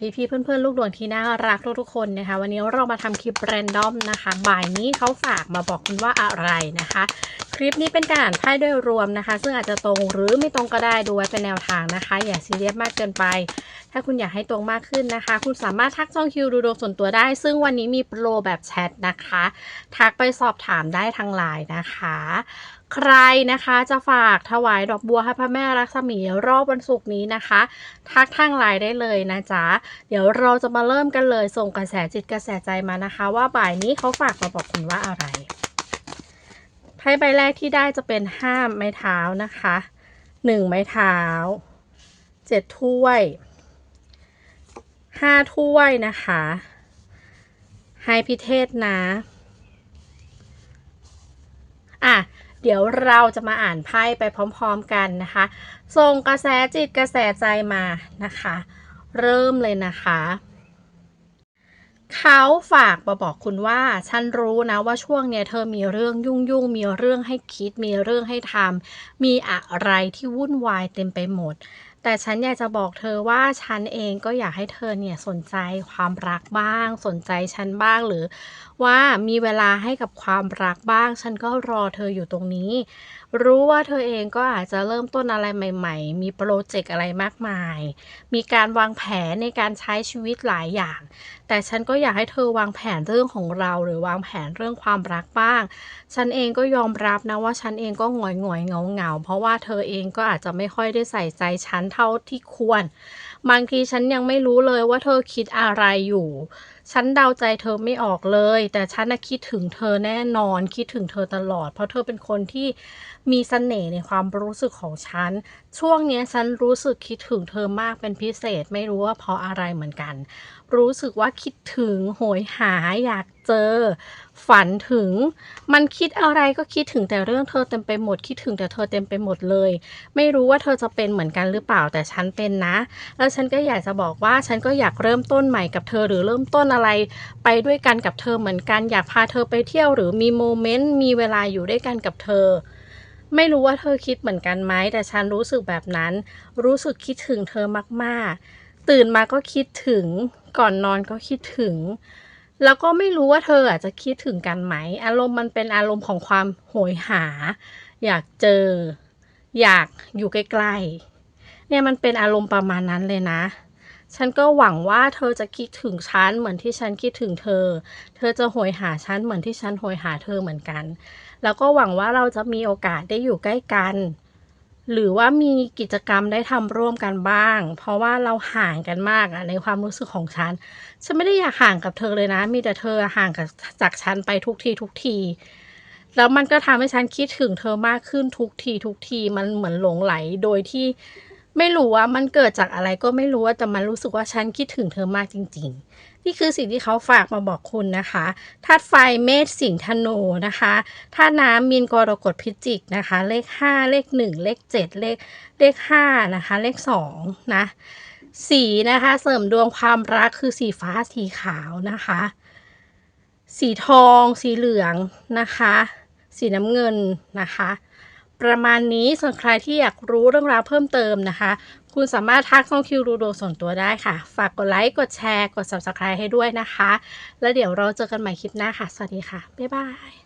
พี่ๆเพื่อนๆลูกดวงที่น่ารักทุกๆคนนะคะ วันนี้เรามาทำคลิปแรนดอมนะคะ บ่ายนี้เขาฝากมาบอกคุณว่าอะไรนะคะ คลิปนี้เป็นการอ่านไพ่โดยรวมนะคะ ซึ่งอาจจะตรงหรือไม่ตรงก็ได้ดูไว้เป็นแนวทางนะคะ อย่าซีเรียสมากเกินไป ถ้าคุณอยากให้ตรงมากขึ้นนะคะ คุณสามารถทักช่องคิวดูดวงส่วนตัวได้ ซึ่งวันนี้มีโปรแบบแชทนะคะ ทักไปสอบถามได้ทางไลน์นะคะ ใครนะคะจะฝากถวายดอกบัวให้พระแม่รักษมีรอบวันศุกร์นี้นะคะ ทักทางไลน์ได้เลยนะจ๊ะเดี๋ยวเราจะมาเริ่มกันเลยส่งกระแสจิตกระแสใจมานะคะ ว่าบ่ายนี้เขาฝากมาบอกคุณว่าอะไร ไพ่ใบแรกที่ได้จะเป็นห้าไม้เท้านะคะหนึ่งไม้เท้าเจ็ดถ้วยห้าถ้วยนะคะ ให้พิเทศนะ อะ เดี๋ยวเราจะมาอ่านไพ่ไปพร้อมๆกันนะคะ ส่งกระแสจิตกระแสใจมานะคะ เริ่มเลยนะคะ เขาฝากมาบอกคุณว่า ฉันรู้นะว่าช่วงเนี้ยเธอมีเรื่องยุ่งยุ่งมีเรื่องให้คิด มีเรื่องให้ทำมีอะไรที่วุ่นวายเต็มไปหมด แต่ฉันอยากจะบอกเธอว่าฉันเองก็อยากให้เธอเนี่ยสนใจความรักบ้าง สนใจฉันบ้างหรือ ว่ามีเวลาให้กับความรักบ้าง ฉันก็รอเธออยู่ตรงนี้ รู้ว่าเธอเองก็อาจจะเริ่มต้นอะไรใหม่ ๆ มีโปรเจกต์อะไรมากมาย มีการวางแผนในการใช้ชีวิตหลายอย่างแต่ฉันก็อยากให้เธอวางแผนเรื่องของเรา หรือวางแผนเรื่องความรักบ้าง ฉันเองก็ยอมรับนะว่าฉันเองก็หงอยหงอยเงาเงาเพราะว่าเธอเองก็อาจจะไม่ค่อยได้ใส่ใจฉันเท่าที่ควร บางทีฉันยังไม่รู้เลยว่าเธอคิดอะไรอยู่ ฉันเดาใจเธอไม่ออกเลย แต่ฉันน่ะคิดถึงเธอแน่นอน คิดถึงเธอตลอด เพราะเธอเป็นคนที่มีเสน่ห์ในความรู้สึกของฉัน ช่วงนี้ฉันรู้สึกคิดถึงเธอมากเป็นพิเศษ ไม่รู้ว่าเพราะอะไรเหมือนกัน รู้สึกว่าคิดถึงโหยหาอยากเจอ ฝันถึง มันคิดอะไรก็คิดถึงแต่เรื่องเธอเต็มไปหมด คิดถึงแต่เธอเต็มไปหมดเลย ไม่รู้ว่าเธอจะเป็นเหมือนกันหรือเปล่าแต่ฉันเป็นนะ แล้วฉันก็อยากจะบอกว่าฉันก็อยากเริ่มต้นใหม่กับเธอหรือเริ่มต้นอะไรไปด้วยกันกับเธอเหมือนกันอยากพาเธอไปเที่ยวหรือมีโมเมนต์มีเวลาอยู่ด้วยกันกับเธอ ไม่รู้ว่าเธอคิดเหมือนกันไหมแต่ฉันรู้สึกแบบนั้น รู้สึกคิดถึงเธอมากๆ ตื่นมาก็คิดถึงก่อนนอนก็คิดถึง แล้วก็ไม่รู้ว่าเธออาจจะคิดถึงกันไหม อารมณ์มันเป็นอารมณ์ของความโหยหา อยากเจอ อยากอยู่ใกล้ๆเนี่ยมันเป็นอารมณ์ประมาณนั้นเลยนะ ฉันก็หวังว่าเธอจะคิดถึงฉันเหมือนที่ฉันคิดถึงเธอ เธอจะโหยหาฉันเหมือนที่ฉันโหยหาเธอเหมือนกัน แล้วก็หวังว่าเราจะมีโอกาสได้อยู่ใกล้กัน หรือว่ามีกิจกรรมได้ทำร่วมกันบ้าง เพราะว่าเราห่างกันมากอะในความรู้สึกของฉัน ฉันไม่ได้อยากห่างกับเธอเลยนะ มีแต่เธอห่างกับจากฉันไปทุกทีทุกทีแล้วมันก็ทำให้ฉันคิดถึงเธอมากขึ้นทุกทีทุกทีมันเหมือนหลงไหลโดยที่ ไม่รู้ว่ามันเกิดจากอะไรก็ไม่รู้ว่าแต่มันรู้สึกว่าฉันคิดถึงเธอมากจริง ๆ นี่คือสิ่งที่เขาฝากมาบอกคุณนะคะธาตุไฟเมษสิงห์ธนูนะคะธาตุน้ำมีนกรกฎพิจิกนะคะ เลข 5 เลข 1 เลข 7 เลขเลข5นะคะ เลข2นะสีนะคะเสริมดวงความรักคือสีฟ้าสีขาวนะคะ สีทอง สีเหลืองนะคะ สีน้ำเงินนะคะ ประมาณนี้ส่วนใครที่อยากรู้เรื่องราวเพิ่มเติมนะคะ คุณสามารถทักช่องคิวดูดวงส่วนตัวได้ค่ะ ฝากกดไลค์ กดแชร์ กด subscribe ให้ด้วยนะคะ แล้วเดี๋ยวเราเจอกันใหม่คลิปหน้าค่ะ สวัสดีค่ะ บ๊ายบาย